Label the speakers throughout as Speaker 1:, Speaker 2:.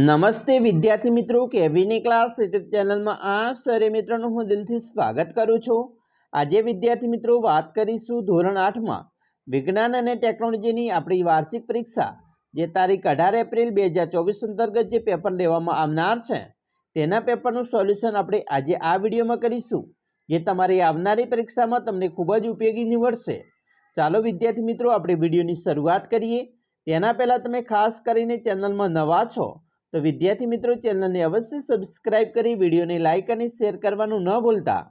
Speaker 1: નમસ્તે વિદ્યાર્થી મિત્રો, કેવીની ક્લાસ યુટ્યુબ ચેનલમાં આ સરે મિત્રોનું હું દિલથી સ્વાગત કરું છું. આજે વિદ્યાર્થી મિત્રો, વાત કરીશું ધોરણ આઠમાં વિજ્ઞાન અને ટેકનોલોજીની આપણી વાર્ષિક પરીક્ષા, જે તારીખ અઢાર એપ્રિલ બે હજાર ચોવીસ અંતર્ગત જે પેપર લેવામાં આવનાર છે, તેના પેપરનું સોલ્યુશન આપણે આજે આ વિડીયોમાં કરીશું, જે તમારી આવનારી પરીક્ષામાં તમને ખૂબ જ ઉપયોગી નીવડશે. ચાલો વિદ્યાર્થી મિત્રો, આપણે વિડીયોની શરૂઆત કરીએ. તેના પહેલાં તમે ખાસ કરીને ચેનલમાં નવા છો તો વિદ્યાર્થી મિત્રો, ચેનલને અવશ્ય સબસ્ક્રાઇબ કરી, વિડીયોને લાઇક અને શેર કરવાનું ન ભૂલતા.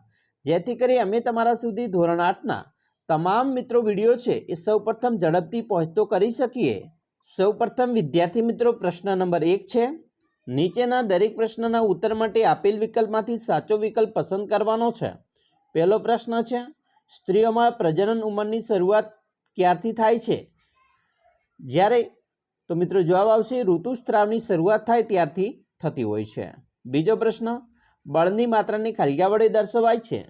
Speaker 1: જેથી કરી અમે તમારા સુધી ધોરણ આઠના તમામ મિત્રો વીડિયો છે એ સૌપ્રથમ ઝડપથી પહોંચતો કરી શકીએ. સૌપ્રથમ વિદ્યાર્થી મિત્રો, પ્રશ્ન નંબર એક છે, નીચેના દરેક પ્રશ્નના ઉત્તર માટે આપેલ વિકલ્પમાંથી સાચો વિકલ્પ પસંદ કરવાનો છે. પહેલો પ્રશ્ન છે, સ્ત્રીઓમાં પ્રજનન ઉંમરની શરૂઆત ક્યારથી થાય છે? જ્યારે તો મિત્રો જવાબ આવશે ઋતુસ્ત્રાવની શરૂઆત થાય ત્યારથી થતી હોય છે. બીજો પ્રશ્ન, બળની માત્રાને ખાલિયા વડે દર્શાવાય છે?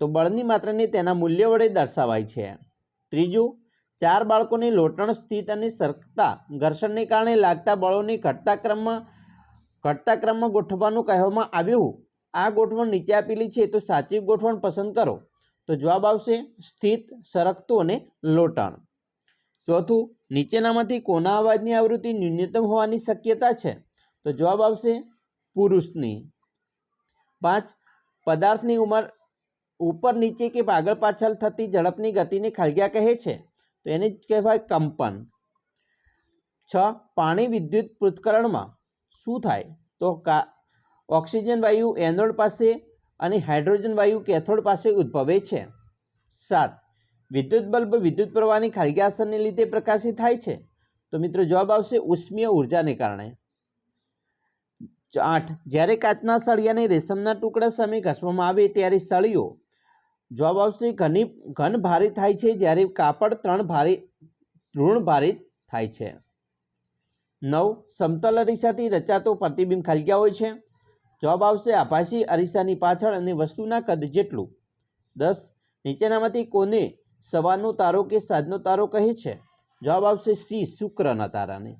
Speaker 1: તો બળની માત્રાને તેના મૂલ્ય વડે દર્શાવાય છે. ત્રીજું, ચાર બાળકોને લોટણ સ્થિત અને સરકતા ઘર્ષણને કારણે લાગતા બળોને ઘટતા ક્રમમાં ઘટતા ક્રમમાં ગોઠવવાનું કહેવામાં આવ્યું. આ ગોઠવણ નીચે આપેલી છે, તો સાચી ગોઠવણ પસંદ કરો. તો જવાબ આવશે, સ્થિત, સરકતું અને લોટણ. ચોથું, નીચેનામાંથી કોના અવાજની આવૃત્તિ ન્યૂનતમ હોવાની શક્યતા છે? તો જવાબ આવશે પુરુષની. પાંચ, પદાર્થની ઉંમર ઉપર નીચે કે આગળ પાછળ થતી ઝડપની ગતિને ખલગ્યા કહે છે? તો એને જ કહેવાય કંપન. છ, પાણી વિદ્યુત પૃથ્થકરણમાં શું થાય? તો કા, ઓક્સિજન વાયુ એનોડ પાસે અને હાઇડ્રોજન વાયુ કેથોડ પાસે ઉદ્ભવે છે. સાત વિદ્યુત બલ્બ વિદ્યુત પ્રવાહની ખાલગી અસરને લીધે પ્રકાશિત થાય છે? તો મિત્રો જવાબ આવશે ઉષ્મીય ઉર્જાને કારણે. આઠ, જ્યારે કાચના સળિયાને રેશમના ટુકડા સામે ઘસવામાં આવે ત્યારે સળિયો. જવાબ આવશે ઘની, ઘન ભારે થાય છે જ્યારે કાપડ ત્રણ ભારે, ઋણ ભારિત થાય છે. નવ, સમતલ અરીસાથી રચાતો પ્રતિબિંબ ખાલગ્યા હોય છે? જવાબ આવશે આભાસી અરીસાની પાછળ અને વસ્તુના કદ જેટલું. દસ, નીચેનામાંથી કોને સવારનો તારો કે સાંજનો તારો કહે છે? જવાબ આવશે સી, શુક્રના તારાને.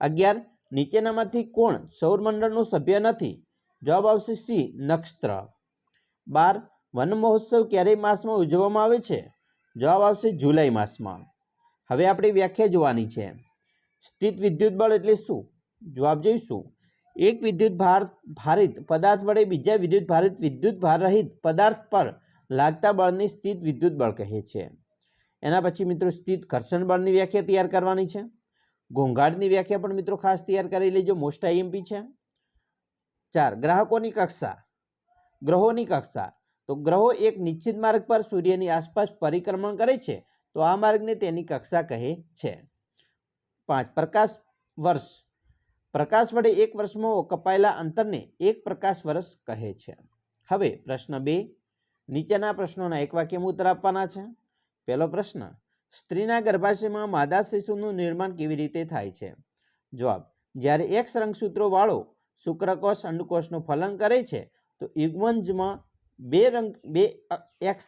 Speaker 1: અગિયાર, નીચેનામાંથી કોણ સૌરમંડળનો સભ્ય નથી? જવાબ આવશે સી, નક્ષત્ર. બાર, વન મહોત્સવ ક્યારે માસમાં ઉજવવામાં આવે છે? જવાબ આવશે જુલાઈ માસમાં. હવે આપણે વ્યાખ્યા જોવાની છે. સ્થિત વિદ્યુત બળ એટલે શું? જવાબ જોઈશું. એક વિદ્યુત ભાર, ભારિત પદાર્થ વડે બીજા વિદ્યુત ભારિત વિદ્યુત ભાર રહિત પદાર્થ પર લાગતા બળની સ્થિત વિદ્યુત બળ કહે છે. એના પછી મિત્રો સ્થિત ઘર્ષણ બળની વ્યાખ્યા તૈયાર કરવાની છે. ઘોંઘાટની વ્યાખ્યા પણ મિત્રો ખાસ તૈયાર કરી લેજો મોસ્ટ આઈએમપી છે. ચાર, ગ્રાહકોની કક્ષા, ગ્રહોની કક્ષા. તો ગ્રહો એક નિશ્ચિત માર્ગ પર સૂર્યની આસપાસ પરિક્રમણ કરે છે, તો આ માર્ગને તેની કક્ષા કહે છે. પાંચ, પ્રકાશ વર્ષ. પ્રકાશ વડે એક વર્ષમાં કપાયેલા અંતરને એક પ્રકાશ વર્ષ કહે છે. હવે પ્રશ્ન બે નીચેના પ્રશ્નોના એક વાક્યમાં ઉત્તર આપવાના છે. પહેલો પ્રશ્ન, સ્ત્રીના ગર્ભાશયમાં માદા શિશુનું નિર્માણ કેવી રીતે થાય છે? જવાબ, જ્યારે એક્સ રંગસૂત્રોવાળો શુક્રકોષ અંડકોષનું ફલન કરે છે, તો યુગ્મંજમાં બે રંગ, બે એક્સ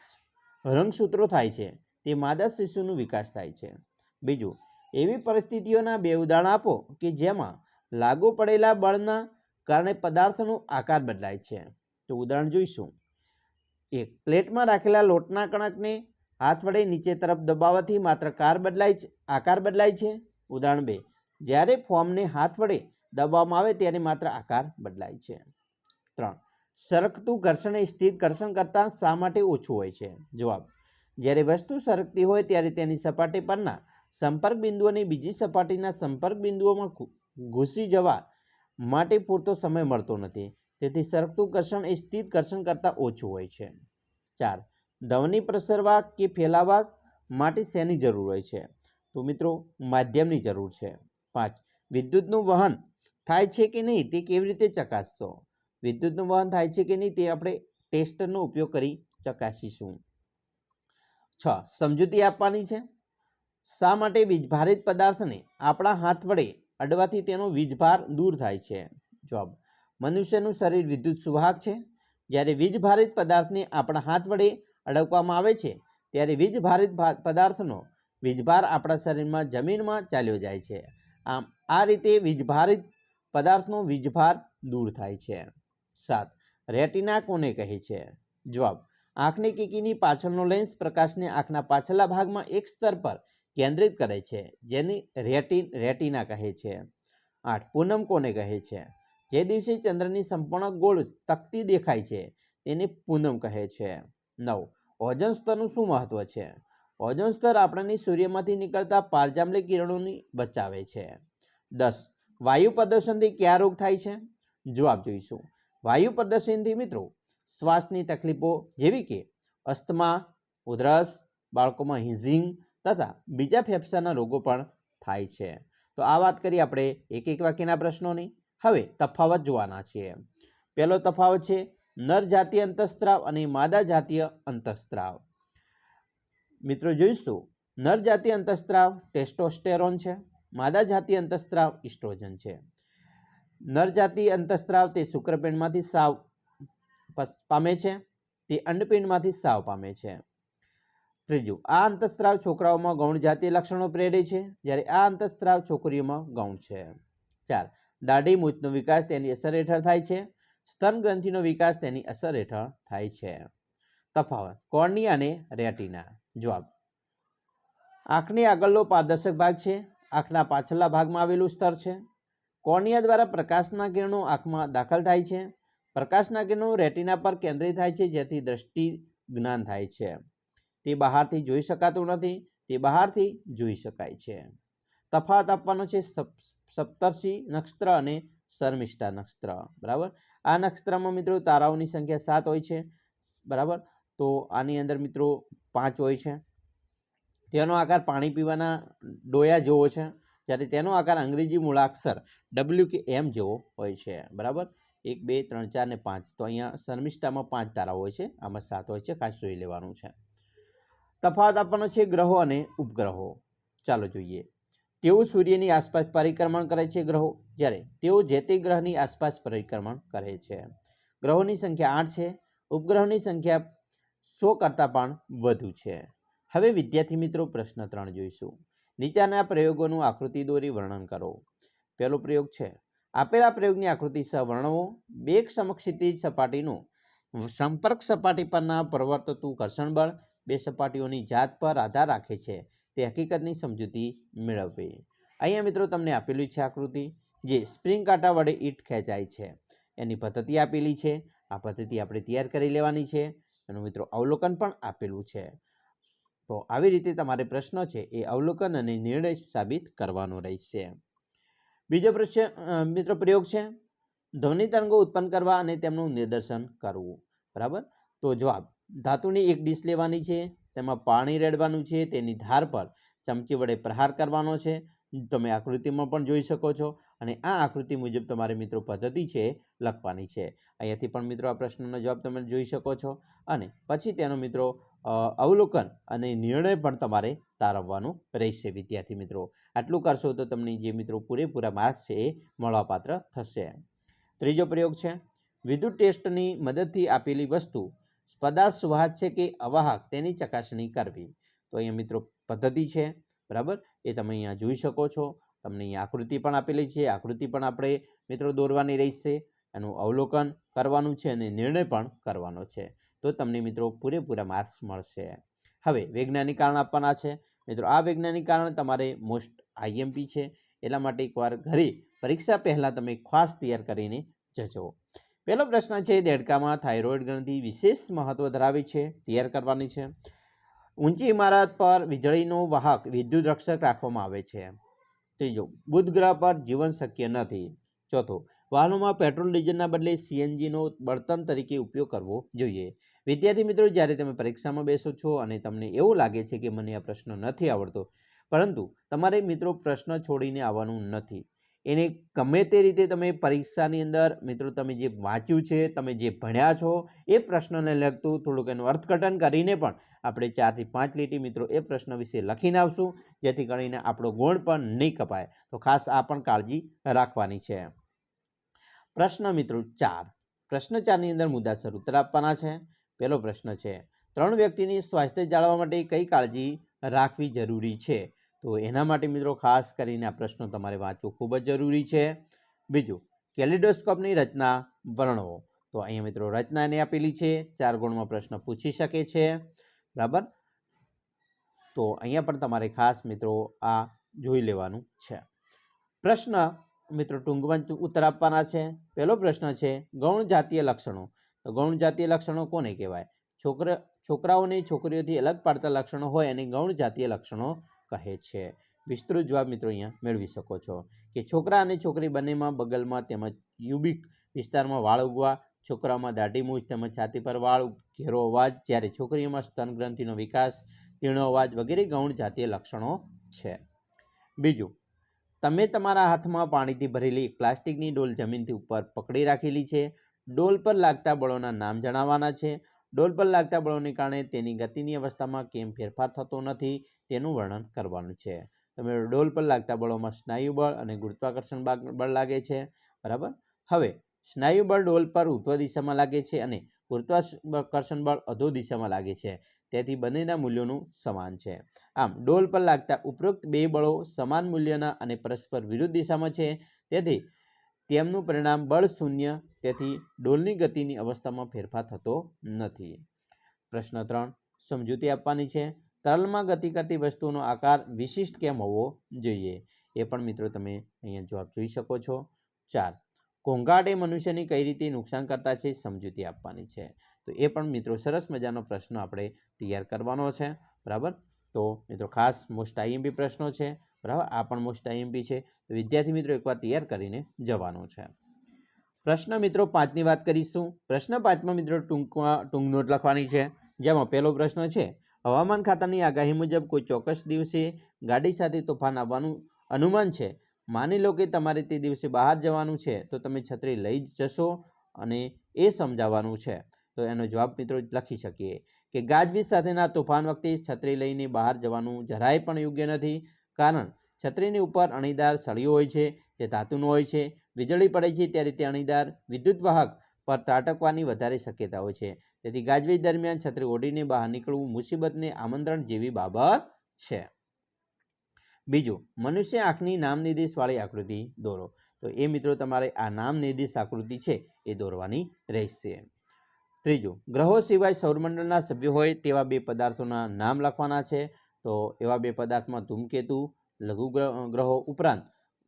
Speaker 1: રંગસૂત્રો થાય છે, તે માદા શિશુનો વિકાસ થાય છે. બીજું, એવી પરિસ્થિતિઓના બે ઉદાહરણ આપો કે જેમાં લાગુ પડેલા બળના કારણે પદાર્થનો આકાર બદલાય છે. તો ઉદાહરણ જોઈશું. એક પ્લેટમાં રાખેલા લોટના કણકને હાથ વડે નીચે તરફ દબાવવાથી માત્ર કાર બદલાય આકાર બદલાય છે. ઉદાહરણ બે, જ્યારે ફોર્મને હાથ વડે દબાવવામાં આવે ત્યારે માત્ર આકાર બદલાય છે. ત્રણ, સરકતું ઘર્ષણ સ્થિર ઘર્ષણ કરતાં શા માટે ઓછું હોય છે? જવાબ, જ્યારે વસ્તુ સરકતી હોય ત્યારે તેની સપાટી પરના સંપર્ક બિંદુઓની બીજી સપાટીના સંપર્ક બિંદુઓમાં ઘૂસી જવા માટે પૂરતો સમય મળતો નથી. તેથી સરકતું ઘર્ષણ એ સ્થિત ઘર્ષણ કરતાં ઓછું હોય છે. ચાર, ધવની પ્રસરવા કે ફેલાવા માટે શેની જરૂર હોય છે? તો મિત્રો, માધ્યમની જરૂર છે. પાંચ, વિદ્યુતનું વહન થાય છે કે નહીં તે કેવી રીતે ચકાસશો? વિદ્યુતનું વહન થાય છે કે નહીં તે આપણે ટેસ્ટરનો ઉપયોગ કરી ચકાસીશું. છ, સમજૂતી આપવાની છે? શા માટે વીજભારિત પદાર્થને આપણા હાથ વડે અડવાથી તેનો વીજભાર દૂર થાય છે? જવાબ મનુષ્યનું શરીર વિદ્યુત સુવાહક છે. જ્યારે વીજભારિત પદાર્થને આપણા હાથ વડે અડકવામાં આવે છે, ત્યારે વીજભારિત પદાર્થનો વીજભાર આપણા શરીરમાં જમીનમાં ચાલ્યો જાય છે. આમ, આ રીતે વીજભારિત પદાર્થનો વીજભાર દૂર થાય છે. સાત, રેટિના કોને કહે છે? જવાબ, આંખની કીકીની પાછળનો લેન્સ પ્રકાશને આંખના પાછળના ભાગમાં એક સ્તર પર કેન્દ્રિત કરે છે, જેની રેટિન, રેટિના કહે છે. આઠ, પૂનમ કોને કહે છે? જે દિવસે ચંદ્રની સંપૂર્ણ ગોળ તકતી દેખાય છે, તેને પૂનમ કહે છે. નવ. ઓઝોન સ્તરનું શું મહત્વ છે? ઓઝોન સ્તર આપણને સૂર્યમાંથી નીકળતા પારજામલી કિરણોની બચાવે છે. દસ. વાયુ પ્રદૂષણથી કયા રોગ થાય છે? જવાબ જોઈશું. વાયુ પ્રદૂષણથી મિત્રો, શ્વાસની તકલીફો જેવી કે અસ્થમા, ઉધરસ, બાળકોમાં હિઝિંગ તથા બીજા ફેફસાના રોગો પણ થાય છે. તો આ વાત કરી આપણે એક એક વાક્યના પ્રશ્નોની. હવે તફાવત જોવાના છીએ. પહેલો તફાવત છે, નર જાતીય અંતઃસ્ત્રાવ અને માદા જાતીય અંતઃસ્ત્રાવ. મિત્રો જોઈશું, નર જાતીય અંતઃસ્ત્રાવ ટેસ્ટોસ્ટેરોન છે, માદા જાતીય અંતઃસ્ત્રાવ ઇસ્ટ્રોજન છે. નર જાતીય અંતઃસ્ત્રાવ તે શુક્રપિંડમાંથી સાવ પામે છે, તે અંડપિંડમાંથી સાવ પામે છે. ત્રીજું, આ અંતઃસ્ત્રાવ છોકરાઓમાં ગૌણ જાતીય લક્ષણો પ્રેરે છે, જ્યારે આ અંતઃસ્ત્રાવ છોકરીઓમાં ગૌણ છે. ચાર દાઢી મૂછનો વિકાસ તેની અસર હેઠળ થાય છે. સ્તન ગ્રંથિનો વિકાસ તેની અસર હેઠળ થાય છે. તફાવત, કોર્નિયા અને રેટિના. જવાબ, આંખની આગળનો પારદર્શક ભાગ છે. આંખના પાછળના ભાગમાં આવેલું સ્તર છે. કોર્નિયા દ્વારા પ્રકાશના કિરણો આંખમાં દાખલ થાય છે. પ્રકાશના કિરણો રેટિના પર કેન્દ્રિત થાય છે, જેથી દ્રષ્ટિ જ્ઞાન થાય છે. તે બહારથી જોઈ શકાતું નથી, તે બહારથી જોઈ શકાય છે. તફાવત આપવાનો છે સપ- સપ્તર્ષિ નક્ષત્ર અને શર્મિષ્ઠા નક્ષત્ર. બરાબર? આ નક્ષત્રમાં મિત્રો તારાઓની સંખ્યા સાત હોય છે. બરાબર? તો આની અંદર મિત્રો પાંચ હોય છે. તેનો આકાર પાણી પીવાના ડોયા જેવો છે. જ્યારે તેનો આકાર અંગ્રેજી મૂળાક્ષર ડબલ્યુ કે એમ જેવો હોય છે. બરાબર? એક, બે, ત્રણ, ચાર ને પાંચ. તો અહીંયા શર્મિષ્ઠામાં પાંચ તારાઓ હોય છે. આમાં સાત હોય છે. ખાસ જોઈ લેવાનું છે. તફાવત આપવાનો છે ગ્રહો અને ઉપગ્રહો. ચાલો જોઈએ. તેઓ સૂર્યની આસપાસ પરિક્રમણ કરે છે ગ્રહો, જ્યારે તેઓ જે તે ગ્રહની આસપાસ પરિક્રમણ કરે છે. ગ્રહોની સંખ્યા આઠ છે, ઉપગ્રહોની સંખ્યા સો કરતાં પણ વધુ છે. હવે વિદ્યાર્થી મિત્રો પ્રશ્ન ત્રણ જોઈશું. નીચેના પ્રયોગોનું આકૃતિ દોરી વર્ણન કરો. પહેલો પ્રયોગ છે, આપેલા પ્રયોગની આકૃતિ સહ વર્ણવો, બે સમક્ષિતિજ સપાટીનું સંપર્ક સપાટી પરના પ્રવર્તતું ઘર્ષણ બળ બે સપાટીઓની જાત પર આધાર રાખે છે. તે હકીકતની સમજૂતી મેળવવી. અહીંયા મિત્રો તમને આપેલી છે આકૃતિ, જે સ્પ્રિંગ કાંટા વડે ઈંટ ખેંચાય છે. એની પદ્ધતિ આપેલી છે. આ પદ્ધતિ આપણે તૈયાર કરી લેવાની છે. એનું મિત્રો અવલોકન પણ આપેલું છે. તો આવી રીતે તમારે પ્રશ્ન છે એ અવલોકન અને નિર્ણય સાબિત કરવાનો રહેશે. બીજો પ્રશ્ન મિત્રો પ્રયોગ છે. ધ્વનિ તરંગો ઉત્પન્ન કરવા અને તેમનું નિદર્શન કરવું. બરાબર? તો જવાબ, ધાતુની એક ડીશ લેવાની છે. તેમાં પાણી રેડવાનું છે, તેની ધાર પર ચમચી વડે પ્રહાર કરવાનો છે. તમે આકૃતિમાં પણ જોઈ શકો છો અને આ આકૃતિ મુજબ તમારે મિત્રો પદ્ધતિ છે લખવાની છે. અહીંયાથી પણ મિત્રો આ પ્રશ્નનો જવાબ તમે જોઈ શકો છો અને પછી તેનો મિત્રો અવલોકન અને નિર્ણય પણ તમારે તારવવાનું રહેશે વિદ્યાર્થી મિત્રો. આટલું કરશો તો તમને જે મિત્રો પૂરેપૂરા માર્ક્સ છે એ મળવાપાત્ર થશે. ત્રીજો પ્રયોગ છે, વિદ્યુત ટેસ્ટની મદદથી આપેલી વસ્તુ પદાર્થ સુવાહક છે કે અવાહક તેની ચકાસણી કરવી. તો અહીંયા મિત્રો પદ્ધતિ છે, બરાબર? એ તમે અહીંયા જોઈ શકો છો. તમને અહીંયા આકૃતિ પણ આપેલી છે. આકૃતિ પણ આપણે મિત્રો દોરવાની રહેશે. એનું અવલોકન કરવાનું છે અને નિર્ણય પણ કરવાનો છે. તો તમને મિત્રો પૂરેપૂરા માર્ક્સ મળશે. હવે વૈજ્ઞાનિક કારણ આપવાના છે. મિત્રો આ વૈજ્ઞાનિક કારણ તમારે મોસ્ટ આઈએમપી છે. એટલા માટે એકવાર ઘરે પરીક્ષા પહેલાં તમે ખાસ તૈયાર કરીને જજો. પહેલો પ્રશ્ન છે, દેડકામાં થાઇરોઇડ ગ્રંથિ વિશેષ મહત્વ ધરાવે છે, તૈયાર કરવાની છે. ઊંચી ઇમારત પર વીજળીનો વાહક વિદ્યુત રક્ષક રાખવામાં આવે છે. ત્રીજો બુધ ગ્રહ પર જીવન શક્ય નથી. ચોથો, વાહનોમાં પેટ્રોલ ડીઝલના બદલે સીએનજીનો બળતણ તરીકે ઉપયોગ કરવો જોઈએ. વિદ્યાર્થી મિત્રો, જ્યારે તમે પરીક્ષામાં બેસો છો અને તમને એવું લાગે છે કે મને આ પ્રશ્ન નથી આવડતો, પરંતુ તમારે મિત્રો પ્રશ્ન છોડીને આવવાનું નથી. એને ગમે તે રીતે તમે પરીક્ષાની અંદર, મિત્રો, તમે જે વાંચ્યું છે, તમે જે ભણ્યા છો, એ પ્રશ્નને લગતું થોડુંક એનું અર્થઘટન કરીને પણ આપણે ચારથી પાંચ લીટી, મિત્રો, એ પ્રશ્ન વિશે લખીને આવશું, જેથી કરીને આપણો ગુણ પણ નહીં કપાય. તો ખાસ આ પણ કાળજી રાખવાની છે. પ્રશ્ન, મિત્રો, ચાર. પ્રશ્ન ચારની અંદર મુદ્દાસર ઉત્તર આપવાના છે. પહેલો પ્રશ્ન છે, ત્રણ વ્યક્તિની સ્વાસ્થ્ય જાળવવા માટે કઈ કાળજી રાખવી જરૂરી છે? તો એના માટે મિત્રો ખાસ કરીને આ પ્રશ્નો તમારે વાંચવું ખૂબ જ જરૂરી છે. બીજું, કેલિડોસ્કોપની રચના વર્ણવો. તો અહીંયા મિત્રો રચના એને આપેલી છે, ચાર ગુણમાં પ્રશ્ન પૂછી શકે છે. બરાબર? તો અહીંયા પણ તમારે ખાસ મિત્રો આ જોઈ લેવાનું છે. પ્રશ્ન મિત્રો ટૂંકમાં ઉત્તર આપવાના છે. પહેલો પ્રશ્ન છે ગૌણ જાતીય લક્ષણો. તો ગૌણ જાતીય લક્ષણો કોને કહેવાય? છોકરા, છોકરાઓને છોકરીઓથી અલગ પાડતા લક્ષણો હોય એને ગૌણ જાતીય લક્ષણો કહે છે. વિસ્તૃત જવાબ મિત્રો અહીંયા મેળવી શકો છો કે છોકરા અને છોકરી બંનેમાં બગલમાં તેમજ યુબિક વિસ્તારમાં વાળ ઉગવા, છોકરાઓમાં દાઢી મૂછ તેમજ છાતી પર વાળ, ઘેરો અવાજ, જ્યારે છોકરીઓમાં સ્તન ગ્રંથિનો વિકાસ, તીણો અવાજ વગેરે ગૌણ જાતીય લક્ષણો છે. બીજું, તમે તમારા હાથમાં પાણીથી ભરેલી પ્લાસ્ટિકની ડોલ જમીનથી ઉપર પકડી રાખેલી છે. ડોલ પર લાગતા બળોના નામ જણાવવાના છે. ડોલ પર લાગતા બળોને કારણે તેની ગતિની અવસ્થામાં કેમ ફેરફાર થતો નથી તેનું વર્ણન કરવાનું છે. તમે ડોલ પર લાગતા બળોમાં સ્નાયુ બળ અને ગુરુત્વાકર્ષણ બળ લાગે છે, બરાબર? હવે, સ્નાયુ બળ ડોલ પર ઉત્તર દિશામાં લાગે છે અને ગુરુત્વાકર્ષણ બળ અધો દિશામાં લાગે છે. તેથી બંનેના મૂલ્યોનું સમાન છે. આમ, ડોલ પર લાગતા ઉપરોક્ત બે બળો સમાન મૂલ્યના અને પરસ્પર વિરુદ્ધ દિશામાં છે. તેથી તેમનું પરિણામ બળ શૂન્ય, તેથી ડોલની ગતિની અવસ્થામાં ફેરફાર થતો નથી. પ્રશ્ન ત્રણ, સમજૂતી આપવાની છે. તરલમાં ગતિ કરતી વસ્તુનો આકાર વિશિષ્ટ કેમ હોવો જોઈએ? એ પણ મિત્રો તમે અહીંયા જવાબ જોઈ શકો છો. ચાર, ઘોંઘાટ એ મનુષ્યની કઈ રીતે નુકસાન કરતા છે? સમજૂતી આપવાની છે. તો એ પણ મિત્રો સરસ મજાનો પ્રશ્ન આપણે તૈયાર કરવાનો છે. બરાબર? તો મિત્રો ખાસ મોસ્ટ આઈએમપી પ્રશ્નો છે. બરાબર? આ પણ મોસ્ટ આઈએમપી છે. વિદ્યાર્થી મિત્રો એકવાર તૈયાર કરીને જવાનું છે. પ્રશ્ન મિત્રો પાંચની વાત કરીશું. પ્રશ્ન પાંચમાં મિત્રો ટૂંકમાં, ટૂંક નોટ લખવાની છે. જેમાં પહેલો પ્રશ્ન છે, હવામાન ખાતાની આગાહી મુજબ કોઈ ચોક્કસ દિવસે ગાડી સાથે તોફાન આવવાનું અનુમાન છે? માની લો કે તમારે તે દિવસે બહાર જવાનું છે, તો તમે છત્રી લઈ જશો અને એ સમજાવવાનું છે. તો એનો જવાબ મિત્રો લખી શકીએ કે ગાજવીજ સાથેના તોફાન વખતે છત્રી લઈને બહાર જવાનું જરાય પણ યોગ્ય નથી. કારણ છત્રીની ઉપર અણીદાર સળીઓ હોય છે, તે ધાતુનું હોય છે. વીજળી પડે છે ત્યારે તે અણીદાર વિદ્યુત વાહક પર ત્રાટકવાની વધારે શક્યતા હોય છે. તેથી ગાજવીજ દરમિયાન છત્રી ઓઢીને બહાર નીકળવું મુસીબતને આમંત્રણ જેવી બાબત છે. બીજું, મનુષ્ય આંખની નામ નિર્દેશવાળી આકૃતિ દોરો. તો એ મિત્રો તમારે આ નામ નિર્દેશ આકૃતિ છે એ દોરવાની રહેશે. ત્રીજું, ગ્રહો સિવાય સૌરમંડળના સભ્યો હોય તેવા બે પદાર્થોના નામ લખવાના છે. તો એવા બે પદાર્થમાં ધૂમકેતુ, લઘુ ગ્રહો ઉપરાંત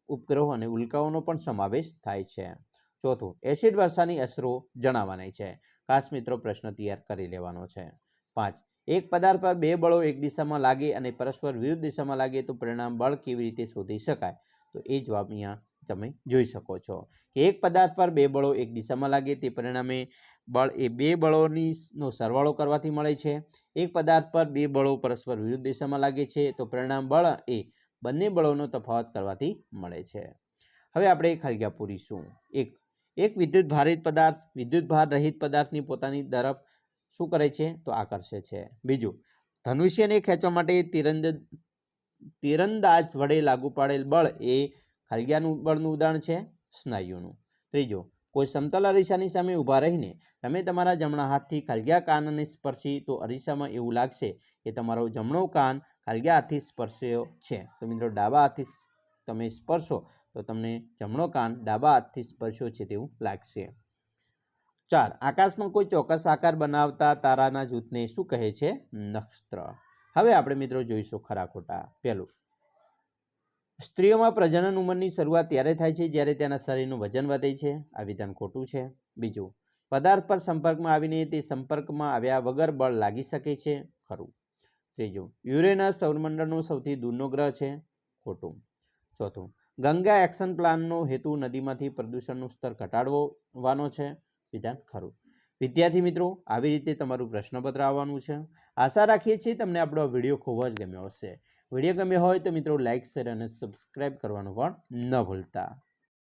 Speaker 1: ઉપગ્રહો અને ઉલ્કાઓનો પણ સમાવેશ થાય છે. ચોથું, એસિડ વર્ષાની અસરો જણાવવાની છે. ખાસ મિત્રો પ્રશ્ન તૈયાર કરી લેવાનો છે. પાંચ, એક પદાર્થ પર બે બળો એક દિશામાં લાગે અને પરસ્પર વિરુદ્ધ દિશામાં લાગે તો પરિણામ બળ કેવી રીતે શોધી શકાય? તો એ જવાબ અહીંયા તમે જોઈ શકો છો કે એક પદાર્થ પર બે બળો એક દિશામાં લાગે તે પરિણામે બળ, એ બે બળોની નો સરવાળો કરવાથી મળે છે. એક પદાર્થ પર બે બળો પરસ્પર વિરુદ્ધ દિશામાં લાગે છે, તો પરિણામ બળ એ બંને બળોનો તફાવત કરવાથી મળે છે. હવે આપણે ખાલિયા પૂરીશું. એક એક વિદ્યુત ભારિત પદાર્થ વિદ્યુત ભાર રહિત પદાર્થની પોતાની તરફ શું કરે છે? તો આકર્ષે છે. બીજું, ધનુષ્યને ખેંચવા માટે તીરંદ, તીરંદાજ વડે લાગુ પાડેલ બળ એ ખલગ્યાનું બળનું ઉદાહરણ છે, સ્નાયુનું. ત્રીજું કોઈ સમતલ અરીસાની સામે ઊભા રહીને તમે તમારા જમણા હાથથી ખાલિયા કાનને સ્પર્શી તો અરીસામાં એવું લાગશે કે તમારો જમણો કાન ખાલગ્યા હાથથી સ્પર્શ્યો છે. તો મિત્રો, ડાબા હાથથી તમે સ્પર્શો તો તમને જમણો કાન ડાબા હાથથી સ્પર્શ્યો છે તેવું લાગશે. ચાર, આકાશમાં કોઈ ચોક્કસ આકાર બનાવતા તારાના જૂથને શું કહે છે? નક્ષત્ર. હવે આપણે મિત્રો જોઈશું ખરા ખોટા. પહેલું સ્ત્રીઓમાં પ્રજનન ઉંમરની શરૂઆત ત્યારે થાય છે જ્યારે તેના શરીરનું વજન વધે છે આ વિધાન ખોટું છે. બીજું, પદાર્થ પર સંપર્કમાં આવીને તે સંપર્કમાં આવ્યા વગર બળ લાગી શકે છે, ખરું. ત્રીજું, યુરેનસ સૌરમંડળનો સૌથી દૂરનો ગ્રહ છે, ખોટું. ચોથું, ગંગા એક્શન પ્લાનનો હેતુ નદીમાંથી પ્રદૂષણનું સ્તર ઘટાડવાનો છે, વિધાન ખરું. વિદ્યાર્થી મિત્રો, આવી રીતે તમારું પ્રશ્નપત્ર આવવાનું છે. આશા રાખીએ છીએ તમને આપણો વીડિયો ખૂબ જ ગમ્યો હશે. વીડિયો ગમ્યો હોય તો મિત્રો લાઇક શેર અને સબસ્ક્રાઇબ કરવાનું પણ ન ભૂલતા.